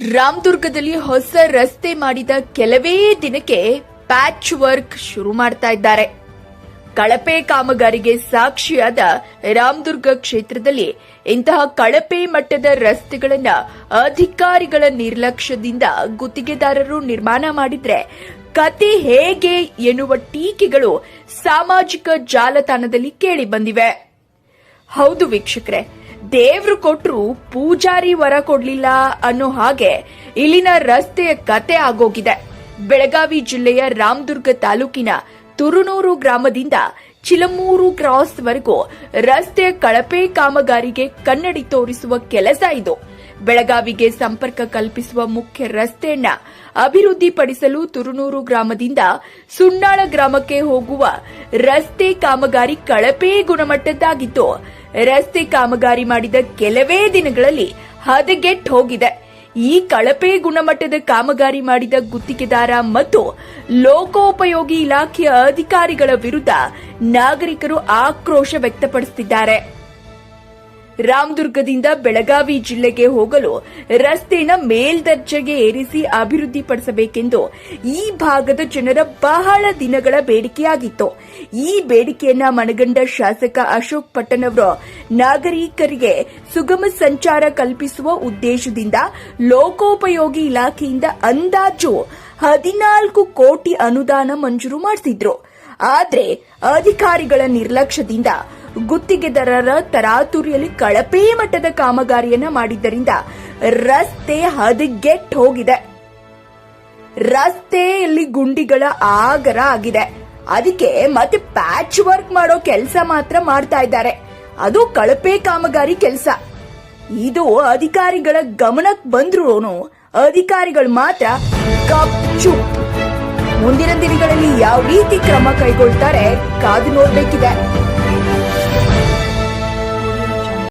ರಾಮದುರ್ಗದಲ್ಲಿ ಹೊಸ ರಸ್ತೆ ಮಾಡಿದ ಕೆಲವೇ ದಿನಕ್ಕೆ ಪ್ಯಾಚ್ ವರ್ಕ್ ಶುರು ಮಾಡ್ತಾ ಇದ್ದಾರೆ. ಕಳಪೆ ಕಾಮಗಾರಿಗೆ ಸಾಕ್ಷಿಯಾದ ರಾಮದುರ್ಗ ಕ್ಷೇತ್ರದಲ್ಲಿ ಇಂತಹ ಕಳಪೆ ಮಟ್ಟದ ರಸ್ತೆಗಳನ್ನ ಅಧಿಕಾರಿಗಳ ನಿರ್ಲಕ್ಷ್ಯದಿಂದ ಗುತ್ತಿಗೆದಾರರು ನಿರ್ಮಾಣ ಮಾಡಿದ್ರೆ ಕತೆ ಹೇಗೆ ಎನ್ನುವ ಟೀಕೆಗಳು ಸಾಮಾಜಿಕ ಜಾಲತಾಣದಲ್ಲಿ ಕೇಳಿ ಬಂದಿವೆ. ಹೌದು ವೀಕ್ಷಕರೇ ದೇವ್ರು ಕೊಟ್ರು ಪೂಜಾರಿ ವರ ಕೊಡ್ಲಿಲ್ಲ ಅನ್ನೋ ಹಾಗೆ ಇಲ್ಲಿನ ರಸ್ತೆಯ ಕತೆ ಆಗೋಗಿದೆ. ಬೆಳಗಾವಿ ಜಿಲ್ಲೆಯ ರಾಮದುರ್ಗ ತಾಲೂಕಿನ ತುರುನೂರು ಗ್ರಾಮದಿಂದ ಚಿಲಮೂರು ಕ್ರಾಸ್ ವರೆಗೂ ರಸ್ತೆ ಕಳಪೆ ಕಾಮಗಾರಿಗೆ ಕನ್ನಡಿ ತೋರಿಸುವ ಕೆಲಸ ಇದು. ಬೆಳಗಾವಿಗೆ ಸಂಪರ್ಕ ಕಲ್ಪಿಸುವ ಮುಖ್ಯ ರಸ್ತೆಯನ್ನ ಅಭಿವೃದ್ಧಿಪಡಿಸಲು ತುರುನೂರು ಗ್ರಾಮದಿಂದ ಸುಣ್ಣಾಳ ಗ್ರಾಮಕ್ಕೆ ಹೋಗುವ ರಸ್ತೆ ಕಾಮಗಾರಿ ಕಳಪೆ ಗುಣಮಟ್ಟದ್ದಾಗಿತ್ತು ರಸ್ತೆ ಕಾಮಗಾರಿ ಮಾಡಿದ ಕೆಲವೇ ದಿನಗಳಲ್ಲಿ ಹದಗೆಟ್ ಹೋಗಿದೆ. ಈ ಕಳಪೆ ಗುಣಮಟ್ಟದ ಕಾಮಗಾರಿ ಮಾಡಿದ ಗುತ್ತಿಗೆದಾರ ಮತ್ತು ಲೋಕೋಪಯೋಗಿ ಇಲಾಖೆಯ ಅಧಿಕಾರಿಗಳ ವಿರುದ್ಧ ನಾಗರಿಕರು ಆಕ್ರೋಶ ವ್ಯಕ್ತಪಡಿಸುತ್ತಿದ್ದಾರೆ ರಾಮದುರ್ಗದಿಂದ ಬೆಳಗಾವಿ ಜಿಲ್ಲೆಗೆ ಹೋಗಲು ರಸ್ತೆನ ಮೇಲ್ದರ್ಜೆಗೆ ಏರಿಸಿ ಅಭಿವೃದ್ಧಿಪಡಿಸಬೇಕೆಂದು ಈ ಭಾಗದ ಜನರ ಬಹಳ ದಿನಗಳ ಬೇಡಿಕೆಯಾಗಿತ್ತು. ಈ ಬೇಡಿಕೆಯನ್ನ ಮನಗಂಡ ಶಾಸಕ ಅಶೋಕ್ ಪಟ್ಟಣವರು ನಾಗರಿಕರಿಗೆ ಸುಗಮ ಸಂಚಾರ ಕಲ್ಪಿಸುವ ಉದ್ದೇಶದಿಂದ ಲೋಕೋಪಯೋಗಿ ಇಲಾಖೆಯಿಂದ ಅಂದಾಜು ಹದಿನಾಲ್ಕು ಕೋಟಿ ಅನುದಾನ ಮಂಜೂರು ಮಾಡಿಸಿದ್ರು. ಆದರೆ ಅಧಿಕಾರಿಗಳ ನಿರ್ಲಕ್ಷ್ಯದಿಂದ ಗುತ್ತಿಗೆದಾರರ ತರಾತುರಿಯಲ್ಲಿ ಕಳಪೆ ಮಟ್ಟದ ಕಾಮಗಾರಿಯನ್ನ ಮಾಡಿದ್ದರಿಂದ ರಸ್ತೆ ಹದಗೆಟ್ ಹೋಗಿದೆ. ರಸ್ತೆಯಲ್ಲಿ ಗುಂಡಿಗಳ ಆಗರ ಆಗಿದೆ. ಅದಕ್ಕೆ ಮತ್ತೆ ಪ್ಯಾಚ್ ವರ್ಕ್ ಮಾಡೋ ಕೆಲಸ ಮಾತ್ರ ಮಾಡ್ತಾ ಇದ್ದಾರೆ. ಅದು ಕಳಪೆ ಕಾಮಗಾರಿ ಕೆಲಸ. ಇದು ಅಧಿಕಾರಿಗಳ ಗಮನಕ್ಕೆ ಬಂದ್ರು ಅಧಿಕಾರಿಗಳು ಮಾತ್ರ ಕಪ್ಚು ಮುಂದಿನ ದಿನಗಳಲ್ಲಿ ಯಾವ ರೀತಿ ಕ್ರಮ ಕೈಗೊಳ್ತಾರೆ ಕಾದು ನೋಡ್ಬೇಕಿದೆ. Thank you.